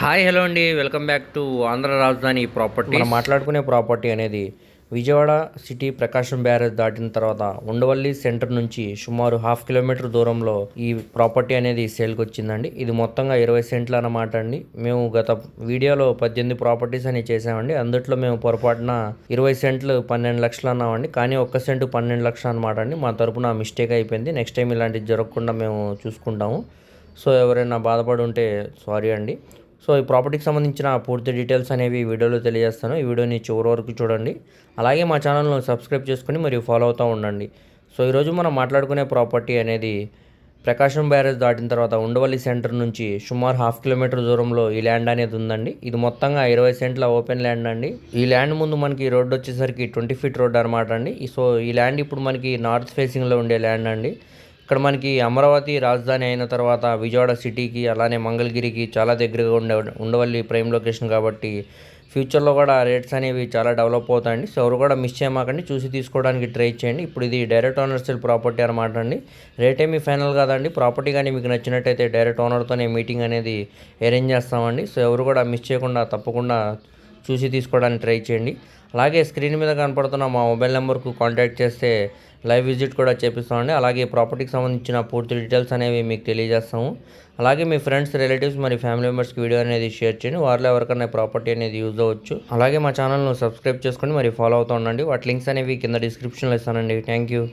Hi hello అండి. Welcome back to Andhra Rajadhani property మనం మాట్లాడుకునే ప్రాపర్టీ అనేది విజయవాడ సిటీ ప్రకాశం బ్యారేజ్ దాటిన తర్వాత ఉండవల్లి సెంటర్ నుంచి సుమారు హాఫ్ కిలోమీటర్ దూరంలో ఈ ప్రాపర్టీ అనేది సేల్కి వచ్చిందండి. ఇది మొత్తంగా ఇరవై సెంట్లు అన్నమాట అండి. మేము గత వీడియోలో పద్దెనిమిది ప్రాపర్టీస్ అని చేసామండి అందుట్లో మేము పొరపాటున ఇరవై సెంట్లు పన్నెండు లక్షలు అన్నామండి. కానీ ఒక్క సెంటు పన్నెండు లక్షలు అనమాట అండి. మా తరపున మిస్టేక్ అయిపోయింది. నెక్స్ట్ టైం ఇలాంటివి జరగకుండా మేము చూసుకుంటాము. సో ఎవరైనా బాధపడి ఉంటే సారీ అండి. సో ఈ ప్రాపర్టీకి సంబంధించిన పూర్తి డీటెయిల్స్ అనేవి ఈ వీడియోలో తెలియజేస్తాను. ఈ వీడియోని చివరి వరకు చూడండి. అలాగే మా ఛానల్ను సబ్స్క్రైబ్ చేసుకుని మరియు ఫాలో అవుతూ ఉండండి. సో ఈరోజు మనం మాట్లాడుకునే ప్రాపర్టీ అనేది ప్రకాశం బ్యారేజ్ దాటిన తర్వాత ఉండవల్లి సెంటర్ నుంచి సుమారు హాఫ్ కిలోమీటర్ దూరంలో ఈ ల్యాండ్ అనేది ఉందండి. ఇది మొత్తంగా ఇరవై సెంట్ల ఓపెన్ ల్యాండ్ అండి. ఈ ల్యాండ్ ముందు మనకి రోడ్డు వచ్చేసరికి ట్వంటీ ఫీట్ రోడ్ అనమాట అండి. సో ఈ ల్యాండ్ ఇప్పుడు మనకి నార్త్ ఫేసింగ్లో ఉండే ల్యాండ్ అండి. ఇక్కడ మనకి అమరావతి రాజధాని అయిన తర్వాత విజయవాడ సిటీకి అలానే మంగళగిరికి చాలా దగ్గరగా ఉండే ఉండవల్లి ప్రైమ్ లొకేషన్ కాబట్టి ఫ్యూచర్లో కూడా రేట్స్ అనేవి చాలా డెవలప్ అవుతాయండి. సో ఎవరు కూడా మిస్ చేయమాకండి. చూసి తీసుకోవడానికి ట్రై చేయండి. ఇప్పుడు ఇది డైరెక్ట్ ఓనర్ సెల్ ప్రాపర్టీ అనమాట అండి. రేట్ ఏమి ఫైనల్ కాదండి. ప్రాపర్టీ కానీ మీకు నచ్చినట్టయితే డైరెక్ట్ ఓనర్తోనే మీటింగ్ అనేది అరేంజ్ చేస్తామండి. సో ఎవరు కూడా మిస్ చేయకుండా తప్పకుండా చూసి తీసుకోవడానికి ట్రై చేయండి. అలాగే స్క్రీన్ మీద కనపడుతున్న మా మొబైల్ నెంబర్కు కాంటాక్ట్ చేస్తే లైవ్ విజిట్ కూడా చేపిస్తామండి. అలాగే ప్రాపర్టీకి సంబంధించిన పూర్తి డీటెయిల్స్ అనేవి మీకు తెలియజేస్తాము. అలాగే మీ ఫ్రెండ్స్ రిలేటివ్స్ మరి ఫ్యామిలీ మెంబర్స్కి వీడియో అనేది షేర్ చేయండి. వారిలో ఎవరికైనా ప్రాపర్టీ అనేది యూజ్ అవ్వచ్చు. అలాగే మా ఛానల్ను సబ్స్క్రైబ్ చేసుకొని మరి ఫాలో అవుతూ ఉండండి. వాటి లింక్స్ అనేవి కింద డిస్క్రిప్షన్లో ఇస్తానండి. Thank you.